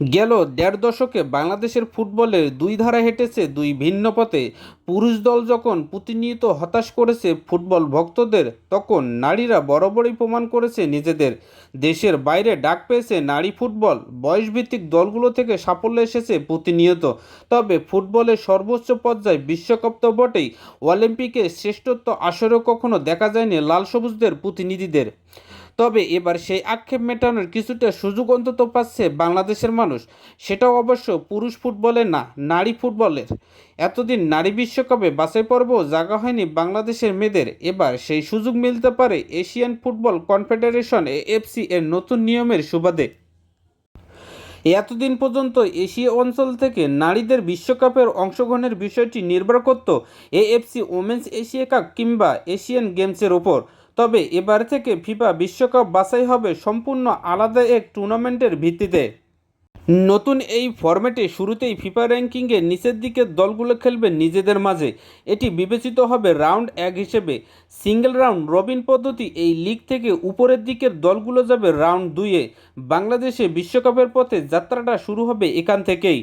গেল দেড় দশকে বাংলাদেশের ফুটবলের দুই ধারা হেঁটেছে দুই ভিন্ন পথে। পুরুষ দল যখন প্রতিনিয়ত হতাশ করেছে ফুটবল ভক্তদের, তখন নারীরা বরাবরই প্রমাণ করেছে নিজেদের। দেশের বাইরে ডাক পেয়েছে নারী ফুটবল, বয়সভিত্তিক দলগুলো থেকে সাফল্য এসেছে প্রতিনিয়ত। তবে ফুটবলের সর্বোচ্চ পর্যায়ে বিশ্বকাপ তো বটেই অলিম্পিকে শ্রেষ্ঠত্ব আসরেও কখনো দেখা যায়নি লাল সবুজদের প্রতিনিধিদের। তবে এবার সেই আক্ষেপ মেটানোর কিছুটা সুযোগ অন্তত পাচ্ছে বাংলাদেশের মানুষ। সেটাও অবশ্য পুরুষ ফুটবলের না, নারী ফুটবলের। এতদিন নারী বিশ্বকাপে বাছাই পর্ব জাগা হয়নি বাংলাদেশের মেয়েদের। এবার সেই সুযোগ মিলতে পারে এশিয়ান ফুটবল কনফেডারেশন এএফসি এর নতুন নিয়মের সুবাদে। এতদিন পর্যন্ত এশিয়া অঞ্চল থেকে নারীদের বিশ্বকাপের অংশগ্রহণের বিষয়টি নির্ভর করত এএফসি ওমেন্স এশিয়া কাপ কিংবা এশিয়ান গেমসের ওপর। তবে এবার থেকে ফিফা বিশ্বকাপ বাছাই হবে সম্পূর্ণ আলাদা এক টুর্নামেন্টের ভিত্তিতে। নতুন এই ফরম্যাটে শুরুতেই ফিফা র্যাঙ্কিংয়ে নিচের দিকের দলগুলো খেলবে নিজেদের মাঝে। এটি বিবেচিত হবে রাউন্ড এক হিসেবে। সিঙ্গেল রাউন্ড রবিন পদ্ধতি এই লিগ থেকে উপরের দিকের দলগুলো যাবে রাউন্ড দুইয়ে। বাংলাদেশে বিশ্বকাপের পথে যাত্রাটা শুরু হবে এখান থেকেই।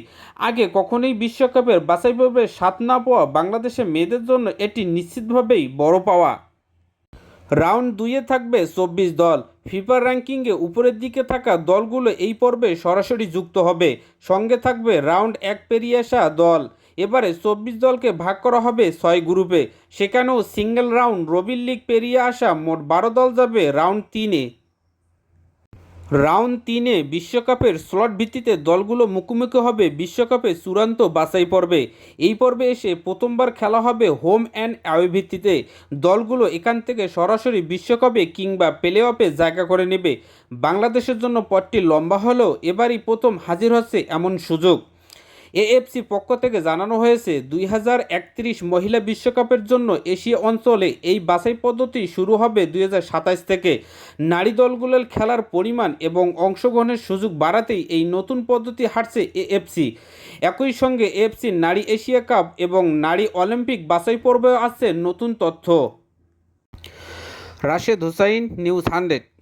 আগে কখনোই বিশ্বকাপের বাছাই পর্বে সাত না পাওয়া বাংলাদেশে মেয়েদের জন্য এটি নিশ্চিতভাবেই বড় পাওয়া। রাউন্ড দুইয়ে থাকবে চব্বিশ দল। ফিফার র্যাঙ্কিংয়ে উপরের দিকে থাকা দলগুলো এই পর্বে সরাসরি যুক্ত হবে। সঙ্গে থাকবে রাউন্ড এক পেরিয়ে আসা দল। এবারে চব্বিশ দলকে ভাগ করা হবে ছয় গ্রুপে। সেখানেও সিঙ্গেল রাউন্ড রবির লিগ পেরিয়ে আসা মোট বারো দল যাবে রাউন্ড তিনে। রাউন্ড তিনে বিশ্বকাপের স্লট ভিত্তিতে দলগুলো মুখোমুখি হবে বিশ্বকাপে চূড়ান্ত বাছাই পর্বে। এই পর্বে এসে প্রথমবার খেলা হবে হোম অ্যান্ড অ্যাওয়ে ভিত্তিতে। দলগুলো এখান থেকে সরাসরি বিশ্বকাপে কিংবা প্লে অফে জায়গা করে নেবে। বাংলাদেশের জন্য পথটি লম্বা হলেও এবারই প্রথম হাজির হচ্ছে এমন সুযোগ। এএফসি পক্ষ থেকে জানানো হয়েছে, দুই হাজার একত্রিশ মহিলা বিশ্বকাপের জন্য এশিয়া অঞ্চলে এই বাছাই পদ্ধতি শুরু হবে দুই হাজার সাতাশ থেকে। নারী দলগুলোর খেলার পরিমাণ এবং অংশগ্রহণের সুযোগ বাড়াতেই এই নতুন পদ্ধতি হাঁটছে এএফসি। একই সঙ্গে এএফসি নারী এশিয়া কাপ এবং নারী অলিম্পিক বাছাই পর্বেও আসছে নতুন তথ্য। Rashed Hussain, news hundred.